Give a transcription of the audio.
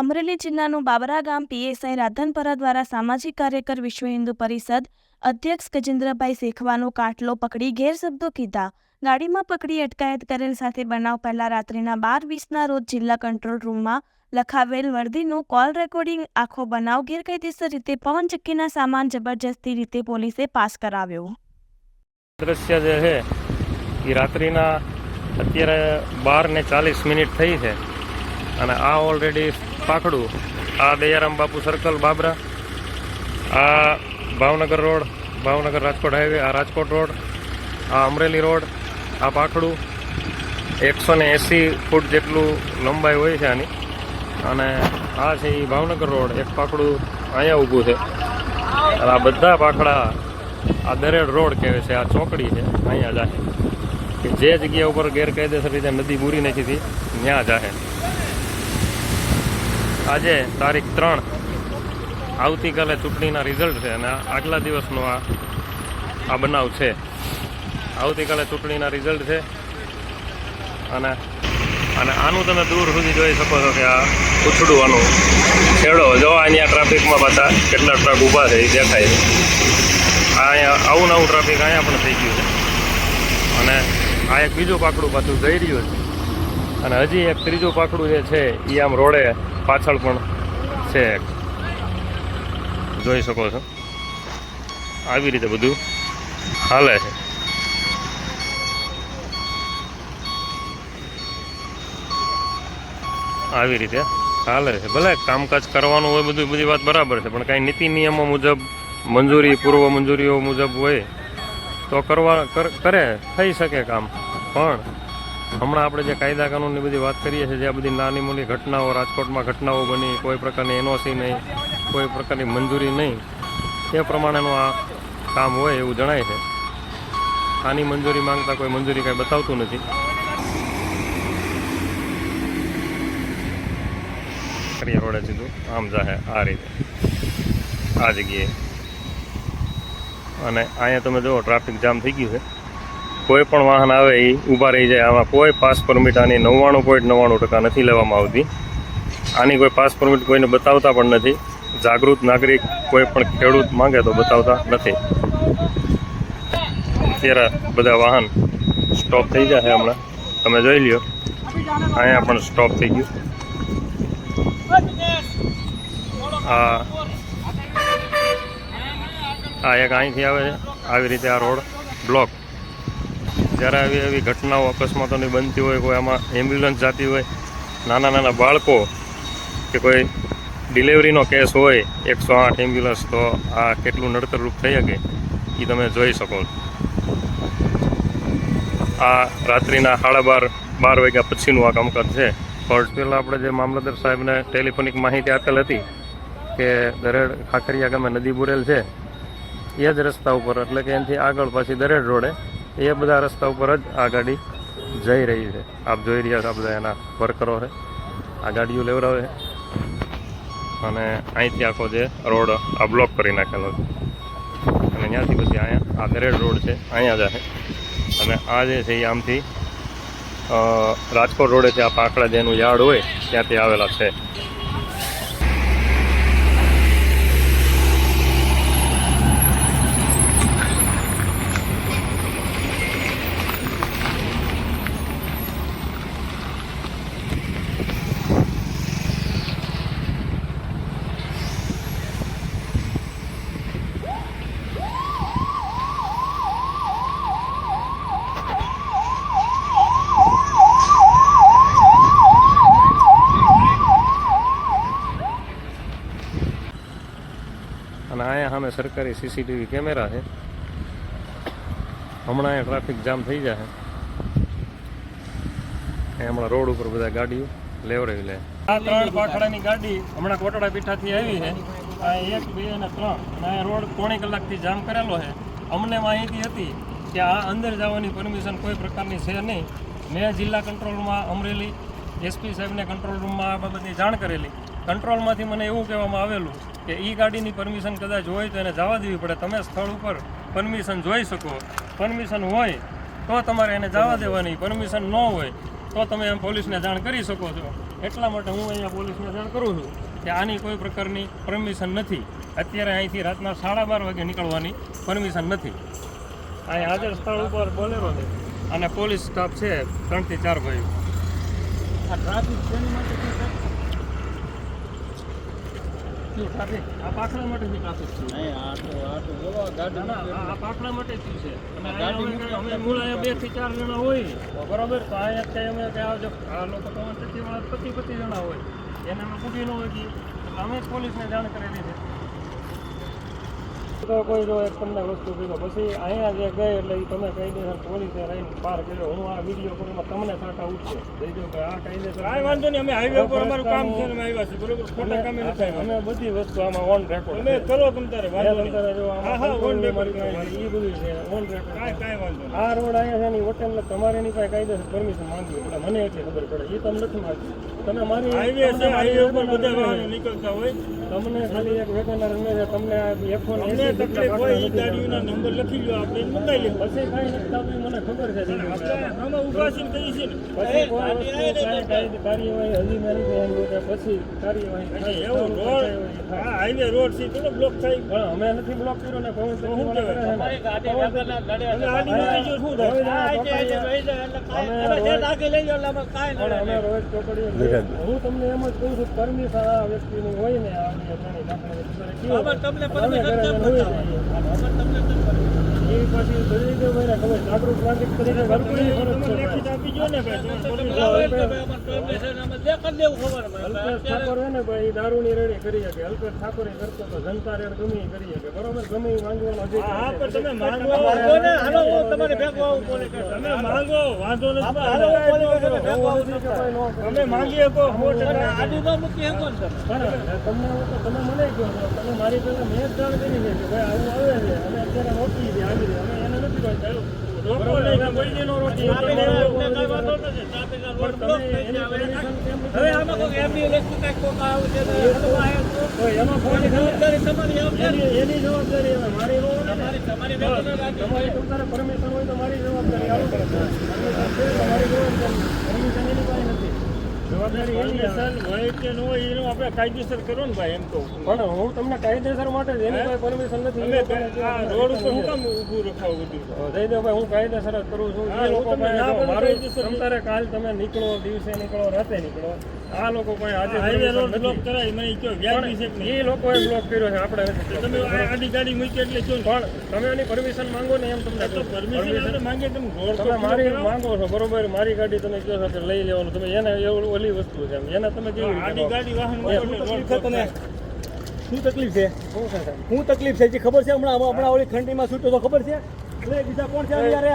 અમરેલી જિલ્લાનું બાબરા ગામ પીએસઆઈ રાધનપરા દ્વારા સામાજિક કાર્યકર વિશ્વ હિન્દુ પરિષદ અધ્યક્ષ ગજેન્દ્રભાઈ શેખવાનો કાટલો પકડી ગેરશબ્દો કીધા. ગાડીમાં પકડી અટકાયત કરેલ સાથે બનાવ પહેલા રાત્રિના બાર વીસના રોજ જિલ્લા કંટ્રોલ રૂમમાં લખાવેલ વર્દીનું કોલ રેકોર્ડિંગ આખો બનાવ ગેરકાયદેસર રીતે પવનચક્કીના સામાન જબરજસ્તી રીતે પોલીસે પાસ કરાવ્યો. દ્રશ્ય જે છે, એ રાત્રિના અત્યારે બાર ને ચાલીસ મિનિટ થઈ છે. અને આ ઓલરેડી પાખડું, આ દયારામ બાપુ સર્કલ બાબરા, આ ભાવનગર રોડ, ભાવનગર રાજકોટ હાઈવે આ રાજકોટ રોડ, આ અમરેલી રોડ, આ પાખડું, એકસો ને એંસી ફૂટ જેટલું લંબાઈ હોય છે આની. અને આ છે એ ભાવનગર રોડ, એક પાખડું અહીંયા ઊભું છે. અને આ બધા પાખડા આ દરેડ રોડ કહેવાય છે, આ ચોકડી છે, અહીંયા જાહે. કે જે જગ્યા ઉપર ગેરકાયદેસર રીતે નદી બૂરી નાખી હતી, ત્યાં જાહે. આજે તારીખ ત્રણ. આવતીકાલે ચૂંટણીના રિઝલ્ટ છે અને આગલા દિવસનો આ આ બનાવ છે. આવતીકાલે ચૂંટણીના રિઝલ્ટ છે. અને અને આનું તમે દૂર સુધી જોઈ શકો છો કે આ ઉછળું આનું છેડો. જો અહીંયા ટ્રાફિકમાં પાછા કેટલા ટ્રક ઊભા છે એ દેખાય છે. અહીંયા આવું નવું ટ્રાફિક અહીંયા પણ થઈ ગયું છે. અને આ એક બીજું પાકડું પાછું જઈ રહ્યું છે. અને હજી એક ત્રીજું પાકડું જે છે એ આમ રોડે પાછળ પણ છે. જોઈ શકો છો. આવી રીતે બધું હાલે છે. આવી રીતે હાલે છે. ભલે કામકાજ કરવાનું હોય બધું, બધી વાત બરાબર છે, પણ કાંઈ નીતિ નિયમો મુજબ, મંજૂરી, પૂર્વ મંજૂરીઓ મુજબ હોય, તો કરવા કર- થઈ શકે કામ. પણ હમણાં આપણે જે કાયદા કાનૂનની બધી વાત કરીએ છીએ, જે આ બધી નાની મોટી ઘટનાઓ, રાજકોટમાં ઘટનાઓ બની, કોઈ પ્રકારની એનઓસી નહીં, કોઈ પ્રકારની મંજૂરી નહીં, એ પ્રમાણેનું આ કામ હોય એવું જણાય છે. આની મંજૂરી માંગતા કોઈ મંજૂરી કાંઈ બતાવતું નથી. કરીએ રોડે સીધું. આમ જાહે આ રીતે. આ જગ્યાએ. અને અહીંયા તમે જુઓ, ટ્રાફિક જામ થઈ ગયું છે. કોઈ પણ વાહન આવે એ ઊભા રહી જાય. આમાં કોઈ પાસ પરમિટ આની નવ્વાણું પોઈન્ટ નવ્વાણું ટકા નથી લેવામાં આવતી. આની કોઈ પાસ પરમિટ કોઈને બતાવતા પણ નથી. જાગૃત નાગરિક કોઈ પણ ખેડૂત માંગે તો બતાવતા નથી. અત્યારે બધા વાહન સ્ટોપ થઈ જશે હમણાં. તમે જોઈ લ્યો. અહીંયા પણ સ્ટોપ થઈ ગયું. આ આ એક અહીંથી આવે છે. આવી રીતે આ રોડ બ્લોક જ્યારે આવી એવી ઘટનાઓ અકસ્માતોની બનતી હોય, કોઈ આમાં એમ્બ્યુલન્સ જતી હોય, નાના નાના બાળકો કે કોઈ ડિલિવરીનો કેસ હોય, એકસો આઠ એમ્બ્યુલન્સ તો આ કેટલું નડતરરૂપ થઈ શકે એ તમે જોઈ શકો. આ રાત્રિના સાડા બાર બાર વાગ્યા પછીનું આ કામકાજ છે. ફર્સ્ટ પહેલાં આપણે જે મામલતદાર સાહેબને ટેલિફોનિક માહિતી આપેલ હતી કે દરેડ ખાખરિયા ગામે નદી બુરેલ છે, એ જ રસ્તા ઉપર, એટલે કે એનાથી આગળ પાછી દરેડ રોડે એ બધા રસ્તા ઉપર જ આ ગાડી જઈ રહી છે. આપ જોઈ રહ્યા છો આ બધા એના વર્કરો છે. આ ગાડીઓ લેવડાવે અને અહીંથી આખો જે રોડ આ બ્લોક કરી નાખેલો છે. અને ત્યાંથી પછી અહીંયા આ ગરેડ રોડ છે, અહીંયા જાય અને આ જે છે એ આમથી રાજકોટ રોડેથી આ પાકડા જેનું યાર્ડ હોય, ત્યાંથી આવેલા છે. અને અહીંયા સામે સરકારી સીસીટીવી કેમેરા છે. હમણાં અહીંયા ટ્રાફિક જામ થઈ જશે અહીંયા હમણાં રોડ ઉપર બધા ગાડીઓ લેવડાવી લે. આ ત્રણ પાખડાની ગાડી હમણાં કોટડા પીઠાથી આવી છે. આ એક, બે અને ત્રણ. અને રોડ પોણી કલાકથી જામ કરેલો છે. અમને માહિતી હતી કે આ અંદર જવાની પરમિશન કોઈ પ્રકારની છે નહીં. મેં જિલ્લા કંટ્રોલમાં અમરેલી એસપી સાહેબને કંટ્રોલ રૂમમાં આ બાબતની જાણ કરેલી. કંટ્રોલમાંથી મને એવું કહેવામાં આવેલું કે એ ગાડીની પરમિશન કદાચ હોય તો એને જવા દેવી પડે. તમે સ્થળ ઉપર પરમિશન જોઈ શકો. પરમિશન હોય તો તમારે એને જવા દેવાની. પરમિશન ન હોય તો તમે એમ પોલીસને જાણ કરી શકો છો. એટલા માટે હું અહીંયા પોલીસને જાણ કરું છું કે આની કોઈ પ્રકારની પરમિશન નથી. અત્યારે અહીંથી રાતના સાડા બાર વાગે નીકળવાની પરમિશન નથી. અહીં હાજર સ્થળ ઉપર બોલેરો છે. અને પોલીસ સ્ટાફ છે ત્રણથી ચાર ભાઈ ટ્રાફિક સર? આ પાખડા માટે બી ટ્રાફિક છે? નહીં આ તો આ બોલો ગાડી પાખડા માટે થયું છે? અને ગાડી અમે- મૂળ અહીંયા બેથી ચાર જણા હોય. તો બરોબર. તો અહીંયા કઈ અમે કે આવજો. આ લોકો તો પચીસ વાળા પચીસ પચીસ જણા હોય. એને અમે પૂછી ન હોય કે અમે જ પોલીસને જાણ કરેલી છે. તો કોઈ જો એક તમને વસ્તુ કીધો. પછી અહીંયા જે ગઈ એટલે એ તમે કાયદેસર પોલીસે રહીને પાર કર્યો. હું આ વીડિયો કરું એમાં તમને કાંટા ઉઠશે દઈ દો કે આ કાયદેસર કાંઈ વાંધો નહીં અમે હાઈવે ઉપર અમારું કામ છે અમે આવ્યા છીએ બરોબર? ખોટા કામે નથી અમે બધી વસ્તુ આમાં ઓન રેકોર્ડ અમે કરો તમ તારે વાંધો નહીં. હા હા ઓન રેકોર્ડ એ બધું છે ઓન રેકોર્ડ કાંઈ કાંઈ વાંધો આ રોડ અહીંયા છે ને હોટેલ તમારે એની પાસે કાયદેસર પરમિશન માંગવી એટલે મને એટલી ખબર પડે. એ તમને નથી માંગી તમે મારી હાઈવે છે હાઈવે ઉપર બધા વાહનો નીકળતા હોય. તમને ખાલી એક વેગનર અમે છે તમને આ F1 અમને તકલીફ હોય એ ગાડીઓના નંબર લખી લો આપણે મંગાઈ મંગાવી લઈએ. પછી કાંઈ નથી થતું મને ખબર છે. આમાં ઊભા છીએ ને કહીએ છીએ ને. પછી કોઈ વસ્તુ કાર્યવાહી હજી મારી પાસે હોય પછી કાર્યવાહી એવું રોડ હા હાઈવે રોડ છે થોડો બ્લોક થાય. પણ અમે નથી બ્લોક કર્યો ને કોઈ શું કહેવાય? અમે રોજ નીકળી હું તમને એમ જ કહું છું પરમિશન આ વ્યક્તિની હોય ને આ તમને એ પછી દરેક ખબર જાગૃત નાગરિક તરીકે લેખિત આપી જો ને ભાઈ તમે પોલીસ અલ્પેશ ઠાકોર છે ને ભાઈ એ દારૂની રેડી કરી શકે. અલ્પેશ ઠાકોર એ કરતો તો જનતા રેડ ગમે કરી શકે. બરોબર? ગમે માંગવાનો અધિકાર હા પણ તમે માંગો તમારે ને, હાલો, તમારે ભેગો આવું પોલીસ તમે માંગો વાંધો નથી. હાલો, પોલીસ સ્ટેશન ભેગો આવું નથી. કે કોઈ નો કરે. અમે માંગીએ તો સો મૂકી શકો ને તમને હું તો તમે મને કહો તમે મારી પહેલા મેં જ જાણ કરી છે કે ભાઈ આવું આવે છે. અને અત્યારે રોકી છે. આવી અમે એને નથી કોઈ કહ્યું રોકો નહીં, કોઈ દી હવે આમાં કોઈ એમ્બ્યુલન્સ કાંઈક કોક છે જવાબદારી તમારી આવશે એની જવાબદારી હવે મારી. તમારી તમારી તમારી પરમિશન હોય તો મારી જવાબદારી આવું પડે પરમિશન છે. તો મારી જવાબદારી. પરમિશન એની પાસે નથી. આપણે કાયદેસર કરો ને ભાઈ એમ પણ હું તમને કાયદેસર માટે એની કોઈ પરમિશન નથી રોડ ઉપર હું કામ ઊભું રખાવું બધું? જઈ દો ભાઈ હું કાયદેસર જ કરું છું. એ લોકો મારું કાલ તમે નીકળો દિવસે નીકળો રાતે નીકળો. આ લોકો કોઈ આજે હાઈવે રોડ બ્લોક કરાય મને કયો વ્યાજબી છે નહીં એ લોકોએ બ્લોક કર્યો છે આપણે તમે આડી ગાડી મૂકી એટલે કયો. પણ તમે એની પરમિશન માંગો ને એમ તમને તો. પરમિશન આપણે માંગીએ તમે રોડ તમે મારી માંગો છો બરોબર? મારી ગાડી તમે કહો છો કે લઈ લેવાનું? તમે એને એવું ઓલી વસ્તુ છે. એને તમે કેવી રીતે આડી ગાડી વાહન શું તકલીફ છે તને? શું તકલીફ છે? શું શું તકલીફ છે? જે ખબર છે? હમણાં હમણાં ઓલી ખંડીમાં છૂટ્યો તો ખબર છે? એટલે બીજા કોણ છે યારે